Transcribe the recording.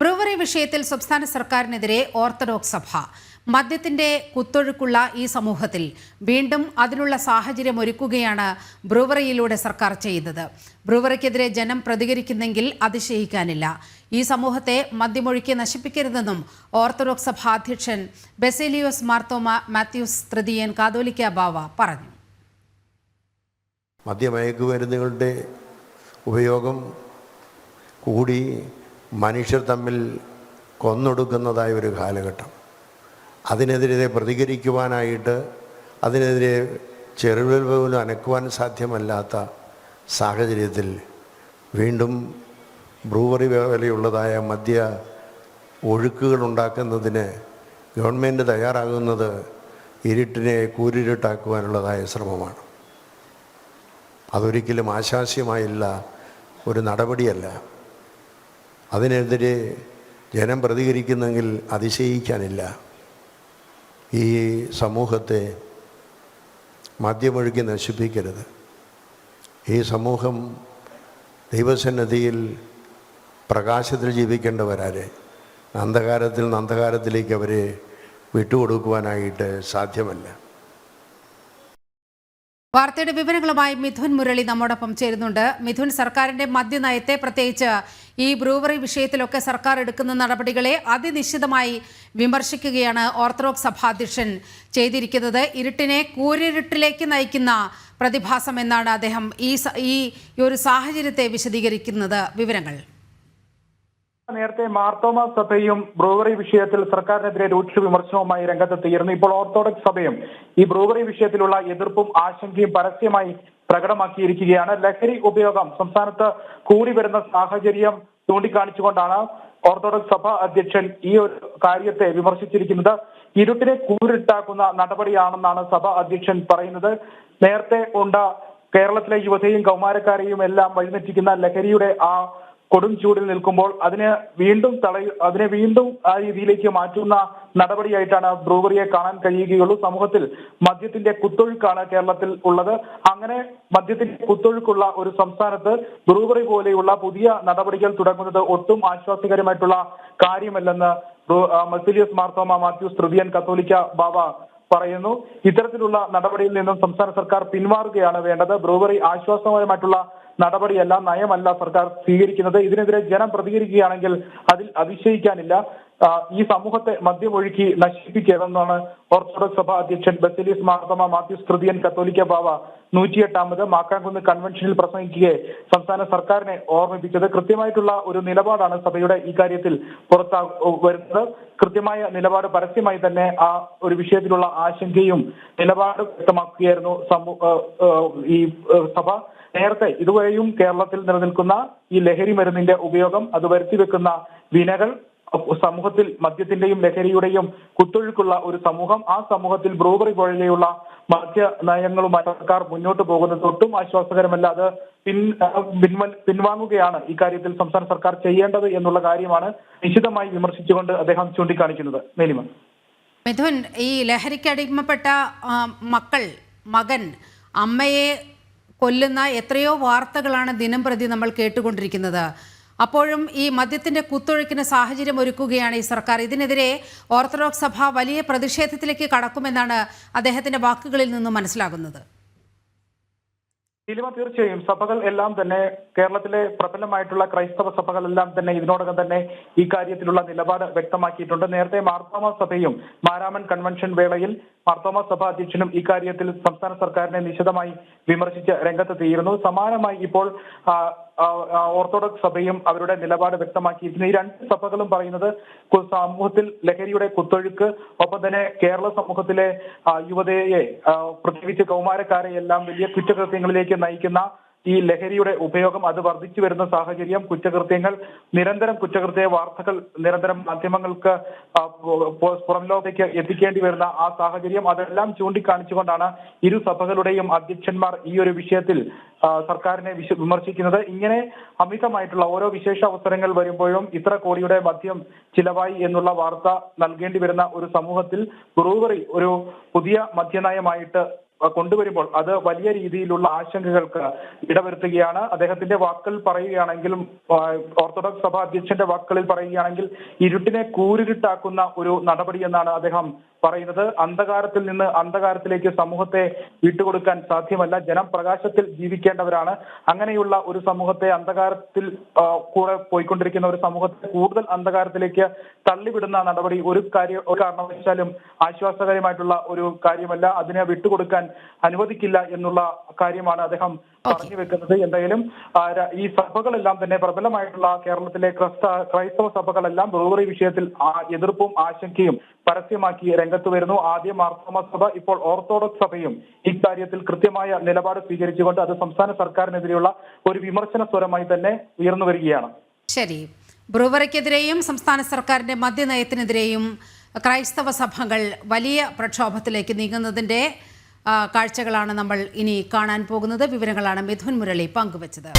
Brewery വിഷയത്തിൽ സംസ്ഥാന സർക്കാരിനെതിരെ ഓർത്തഡോക്സ് സഭ. മദ്യത്തിന്റെ കുത്തൊഴുക്കുള്ള ഈ സമൂഹത്തിൽ വീണ്ടും അതിനുള്ള സാഹചര്യം ഒരുക്കുകയാണ് ബ്രൂവറിയിലൂടെ സർക്കാർ ചെയ്തത് ബ്രൂവറിക്കെതിരെ ജനം പ്രതികരിക്കുന്നെങ്കിൽ അതിശയിക്കാനില്ല. ഈ സമൂഹത്തെ മദ്യമൊഴുക്കി നശിപ്പിക്കരുതെന്നും ഓർത്തഡോക്സ് സഭ അധ്യക്ഷൻ ബെസേലിയോസ് മാർത്തോമ മാത്യൂസ് തൃതീയൻ കാതോലിക്ക ബാവ പറഞ്ഞു. മദ്യമയക്കുമരുന്നുകളുടെ ഉപയോഗം കൂടി മനുഷ്യർ തമ്മിൽ കൊന്നൊടുക്കുന്നതായ ഒരു കാലഘട്ടം. അതിനെതിരെ പ്രതികരിക്കുവാനായിട്ട് അതിനെതിരെ ചെറുവിൽ പോലും അനക്കുവാൻ സാധ്യമല്ലാത്ത സാഹചര്യത്തിൽ വീണ്ടും ബ്രൂവറി വിലയുള്ളതായ മദ്യ ഒഴുക്കുകൾ ഉണ്ടാക്കുന്നതിന് ഗവൺമെന്റ് തയ്യാറാകുന്നത് ഇരുട്ടിനെ കൂരിരുട്ടാക്കുവാനുള്ളതായ ശ്രമമാണ്. അതൊരിക്കലും ആശാസ്യമായുള്ള ഒരു നടപടിയല്ല. അതിനെതിരെ ജനം പ്രതികരിക്കുന്നെങ്കിൽ അതിശയിക്കാനില്ല. ഈ സമൂഹത്തെ മദ്യമൊഴുക്കി നശിപ്പിക്കരുത്. ഈ സമൂഹം ദൈവസന്നദ്ധിയിൽ പ്രകാശത്തിൽ ജീവിക്കേണ്ടവരാരെ അന്ധകാരത്തിൽ നിന്ന് അന്ധകാരത്തിലേക്ക് അവരെ വിട്ടുകൊടുക്കുവാനായിട്ട് സാധ്യമല്ല. വാർത്തയുടെ വിവരങ്ങളുമായി മിഥുൻ മുരളി നമ്മോടൊപ്പം ചേരുന്നുണ്ട്. മിഥുൻ സർക്കാരിന്റെ മദ്യനയത്തെ പ്രത്യേകിച്ച് ഈ ബ്രൂവറി വിഷയത്തിലൊക്കെ സർക്കാർ എടുക്കുന്ന നടപടികളെ അതിനിശ്ചിതമായി വിമർശിക്കുകയാണ് ഓർത്തഡോക്സ് സഭാധ്യക്ഷൻ ചെയ്തിരിക്കുന്നത്. ഇരുട്ടിനെ കൂരിരുട്ടിലേക്ക് നയിക്കുന്ന പ്രതിഭാസം എന്നാണ് അദ്ദേഹം ഈ ഈ ഒരു സാഹചര്യത്തെ വിശദീകരിക്കുന്നത്. വിവരങ്ങൾ. നേരത്തെ മാർത്തോമ സഭയും ബ്രൂവറി വിഷയത്തിൽ സർക്കാരിനെതിരെ രൂക്ഷ വിമർശനവുമായി രംഗത്തെത്തിയിരുന്നു. ഇപ്പോൾ ഓർത്തഡോക്സ് സഭയും ഈ ബ്രൂവറി വിഷയത്തിലുള്ള എതിർപ്പും ആശങ്കയും പരസ്യമായി പ്രകടമാക്കിയിരിക്കുകയാണ്. ലഹരി ഉപയോഗം സംസ്ഥാനത്ത് കൂടി വരുന്ന സാഹചര്യം ചൂണ്ടിക്കാണിച്ചുകൊണ്ടാണ് ഓർത്തഡോക്സ് സഭ അധ്യക്ഷൻ ഈ ഒരു കാര്യത്തെ വിമർശിച്ചിരിക്കുന്നത്. ഇരുട്ടിനെ കൂരിട്ടാക്കുന്ന നടപടിയാണെന്നാണ് സഭ അധ്യക്ഷൻ പറയുന്നത്. നേരത്തെ ഉണ്ട കേരളത്തിലെ യുവതയും കൗമാരക്കാരെയും എല്ലാം വഴിതെറ്റിക്കുന്ന ലഹരിയുടെ ആ കൊടും ചൂടിൽ നിൽക്കുമ്പോൾ അതിനെ വീണ്ടും തടയ അതിനെ വീണ്ടും ആ രീതിയിലേക്ക് മാറ്റുന്ന നടപടിയായിട്ടാണ് ബ്രൂവറിയെ കാണാൻ കഴിയുകയുള്ളൂ. സമൂഹത്തിൽ മദ്യത്തിന്റെ കുത്തൊഴുക്കാണ് കേരളത്തിൽ ഉള്ളത്. അങ്ങനെ മദ്യത്തിന്റെ കുത്തൊഴുക്കുള്ള ഒരു സംസ്ഥാനത്ത് ബ്രൂവറി പോലെയുള്ള പുതിയ നടപടികൾ തുടങ്ങുന്നത് ഒട്ടും ആശ്വാസകരമായിട്ടുള്ള കാര്യമല്ലെന്ന് മെസിലിയസ് മാർത്തോമ മാത്യൂസ് തൃതിയൻ കത്തോലിക്ക ബാബ പറയുന്നു. ഇത്തരത്തിലുള്ള നടപടിയിൽ നിന്നും സംസ്ഥാന സർക്കാർ പിന്മാറുകയാണ് വേണ്ടത്. ബ്രൂവറി ആശ്വാസപരമായിട്ടുള്ള നടപടിയല്ല നയമല്ല സർക്കാർ സ്വീകരിക്കുന്നത്. ഇതിനെതിരെ ജനം പ്രതികരിക്കുകയാണെങ്കിൽ അതിൽ അതിശയിക്കാനില്ല ഈ സമൂഹത്തെ മദ്യമൊഴുക്കി നശിപ്പിക്കരുതെന്നാണ് ഓർത്തഡോക്സ് സഭ അധ്യക്ഷൻ ബസലീസ് മാർത്തമ മാത്യൂസ് കൃതിയൻ കത്തോലിക്ക ബാവ നൂറ്റിയെട്ടാമത് മാക്കാംകുന്ന് കൺവെൻഷനിൽ പ്രസംഗിക്കുകയെ സംസ്ഥാന സർക്കാരിനെ ഓർമ്മിപ്പിച്ചത്. കൃത്യമായിട്ടുള്ള ഒരു നിലപാടാണ് സഭയുടെ ഈ കാര്യത്തിൽ പുറത്താ വരുന്നത്. കൃത്യമായ നിലപാട് പരസ്യമായി തന്നെ ആ ഒരു വിഷയത്തിലുള്ള ആശങ്കയും നിലപാട് വ്യക്തമാക്കുകയായിരുന്നു ഈ സഭ. നേരത്തെ ഇതുവരെയും കേരളത്തിൽ നിലനിൽക്കുന്ന ഈ ലഹരി മരുന്നിന്റെ ഉപയോഗം അത് വരുത്തിവെക്കുന്ന വിനകൾ സമൂഹത്തിൽ മദ്യത്തിന്റെയും ലഹരിയുടെയും കുത്തൊഴുക്കുള്ള ഒരു സമൂഹം ആ സമൂഹത്തിൽ ബ്രൂവറി പോലെയുള്ള മദ്യ നയങ്ങളുമായി സർക്കാർ മുന്നോട്ട് പോകുന്നത് ഒട്ടും ആശ്വാസകരമല്ല. അത് പിൻ പിൻവൽ പിൻവാങ്ങുകയാണ് ഇക്കാര്യത്തിൽ സംസ്ഥാന സർക്കാർ ചെയ്യേണ്ടത് എന്നുള്ള കാര്യമാണ് നിശിതമായി വിമർശിച്ചുകൊണ്ട് അദ്ദേഹം ചൂണ്ടിക്കാണിക്കുന്നത്. നീലിമ മിഥുൻ ഈ ലഹരിക്ക് അടിമപ്പെട്ട മക്കൾ മകൻ അമ്മയെ കൊല്ലുന്ന എത്രയോ വാർത്തകളാണ് ദിനം പ്രതി നമ്മൾ കേട്ടുകൊണ്ടിരിക്കുന്നത്. അപ്പോഴും ഈ മദ്യത്തിന്റെ കുത്തൊഴുക്കിന് സാഹചര്യം ഒരുക്കുകയാണ് ഈ സർക്കാർ. ഇതിനെതിരെ ഓർത്തഡോക്സ് സഭ വലിയ പ്രതിഷേധത്തിലേക്ക് കടക്കുമെന്നാണ് അദ്ദേഹത്തിന്റെ വാക്കുകളിൽ നിന്നും മനസ്സിലാകുന്നത്. നീലിമ തീർച്ചയായും സഭകൾ എല്ലാം തന്നെ കേരളത്തിലെ പ്രബലമായിട്ടുള്ള ക്രൈസ്തവ സഭകളെല്ലാം തന്നെ ഇതിനോടകം തന്നെ ഈ കാര്യത്തിലുള്ള നിലപാട് വ്യക്തമാക്കിയിട്ടുണ്ട്. നേരത്തെ മാർത്തോമ സഭയും മാരാമൻ കൺവെൻഷൻ വേളയിൽ മാർത്തോമ സഭ അധ്യക്ഷനും ഇക്കാര്യത്തിൽ കാര്യത്തിൽ സംസ്ഥാന സർക്കാരിനെ നിശിതമായി വിമർശിച്ച് രംഗത്തെത്തിയിരുന്നു. സമാനമായി ഇപ്പോൾ ഓർത്തഡോക്സ് സഭയും അവരുടെ നിലപാട് വ്യക്തമാക്കിയിരുന്നു ഈ രണ്ട് സഭകളും പറയുന്നത് സമൂഹത്തിൽ ലഹരിയുടെ കുത്തൊഴുക്ക് ഒപ്പം തന്നെ കേരള സമൂഹത്തിലെ യുവതയെ പ്രത്യേകിച്ച് കൗമാരക്കാരെ എല്ലാം വലിയ കുറ്റകൃത്യങ്ങളിലേക്ക് നയിക്കുന്ന ഈ ലഹരിയുടെ ഉപയോഗം അത് വർദ്ധിച്ചു വരുന്ന സാഹചര്യം കുറ്റകൃത്യങ്ങൾ നിരന്തരം കുറ്റകൃത്യ വാർത്തകൾ നിരന്തരം മാധ്യമങ്ങൾക്ക് പുറം ലോകത്തേക്ക് എത്തിക്കേണ്ടി വരുന്ന ആ സാഹചര്യം അതെല്ലാം ചൂണ്ടിക്കാണിച്ചുകൊണ്ടാണ് ഇരു സഭകളുടെയും അധ്യക്ഷന്മാർ ഈ ഒരു വിഷയത്തിൽ സർക്കാരിനെ വിമർശിക്കുന്നത്. ഇങ്ങനെ അമിതമായിട്ടുള്ള ഓരോ വിശേഷ അവസരങ്ങൾ വരുമ്പോഴും ഇത്ര കോടിയുടെ മദ്യം ചിലവായി എന്നുള്ള വാർത്ത നൽകേണ്ടി വരുന്ന ഒരു സമൂഹത്തിൽ ബ്രൂവറി ഒരു പുതിയ മദ്യനയമായിട്ട് കൊണ്ടുവരുമ്പോൾ അത് വലിയ രീതിയിലുള്ള ആശങ്കകൾക്ക് ഇടവരുത്തുകയാണ്. അദ്ദേഹത്തിന്റെ വാക്കുകൾ പറയുകയാണെങ്കിലും ഓർത്തഡോക്സ് സഭ അധ്യക്ഷന്റെ വാക്കുകളിൽ പറയുകയാണെങ്കിൽ ഇരുട്ടിനെ കൂരിരുട്ടാക്കുന്ന ഒരു നടപടി എന്നാണ് അദ്ദേഹം പറയുന്നത് അന്ധകാരത്തിൽ നിന്ന് അന്ധകാരത്തിലേക്ക് സമൂഹത്തെ വിട്ടുകൊടുക്കാൻ സാധ്യമല്ല. ജനം പ്രകാശത്തിൽ ജീവിക്കേണ്ടവരാണ്. അങ്ങനെയുള്ള ഒരു സമൂഹത്തെ അന്ധകാരത്തിൽ കൂടെ പോയിക്കൊണ്ടിരിക്കുന്ന ഒരു സമൂഹത്തെ കൂടുതൽ അന്ധകാരത്തിലേക്ക് തള്ളിവിടുന്ന നടപടി ഒരു കാര്യം ഒരു കാരണവശാലും ആശ്വാസകരമായിട്ടുള്ള ഒരു കാര്യമല്ല. അതിനെ വിട്ടുകൊടുക്കാൻ അനുവദിക്കില്ല എന്നുള്ള കാര്യമാണ് അദ്ദേഹം പറഞ്ഞു വെക്കുന്നത്. എന്തായാലും ഈ സഭകളെല്ലാം തന്നെ പ്രബലമായിട്ടുള്ള കേരളത്തിലെ ക്രൈസ്ത ക്രൈസ്തവ സഭകളെല്ലാം ബ്രൂവറി വിഷയത്തിൽ എതിർപ്പും ആശങ്കയും പരസ്യമാക്കി രംഗത്ത് വരുന്നു. ആദ്യം മാർത്തോമ സഭ ഇപ്പോൾ ഓർത്തഡോക്സ് സഭയും ഇക്കാര്യത്തിൽ കൃത്യമായ നിലപാട് സ്വീകരിച്ചുകൊണ്ട് അത് സംസ്ഥാന സർക്കാരിനെതിരെയുള്ള ഒരു വിമർശന സ്വരമായി തന്നെ ഉയർന്നു വരികയാണ്. ശരി. ബ്രൂവറിക്കെതിരെയും സംസ്ഥാന സർക്കാരിന്റെ മദ്യനയത്തിനെതിരെയും ക്രൈസ്തവ സഭകൾ വലിയ പ്രക്ഷോഭത്തിലേക്ക് നീങ്ങുന്നതിന്റെ കാഴ്ചകളാണ് നമ്മൾ ഇനി കാണാൻ പോകുന്നത്. വിവരങ്ങളാണ് മിഥുൻ മുരളി പങ്കുവച്ചത്.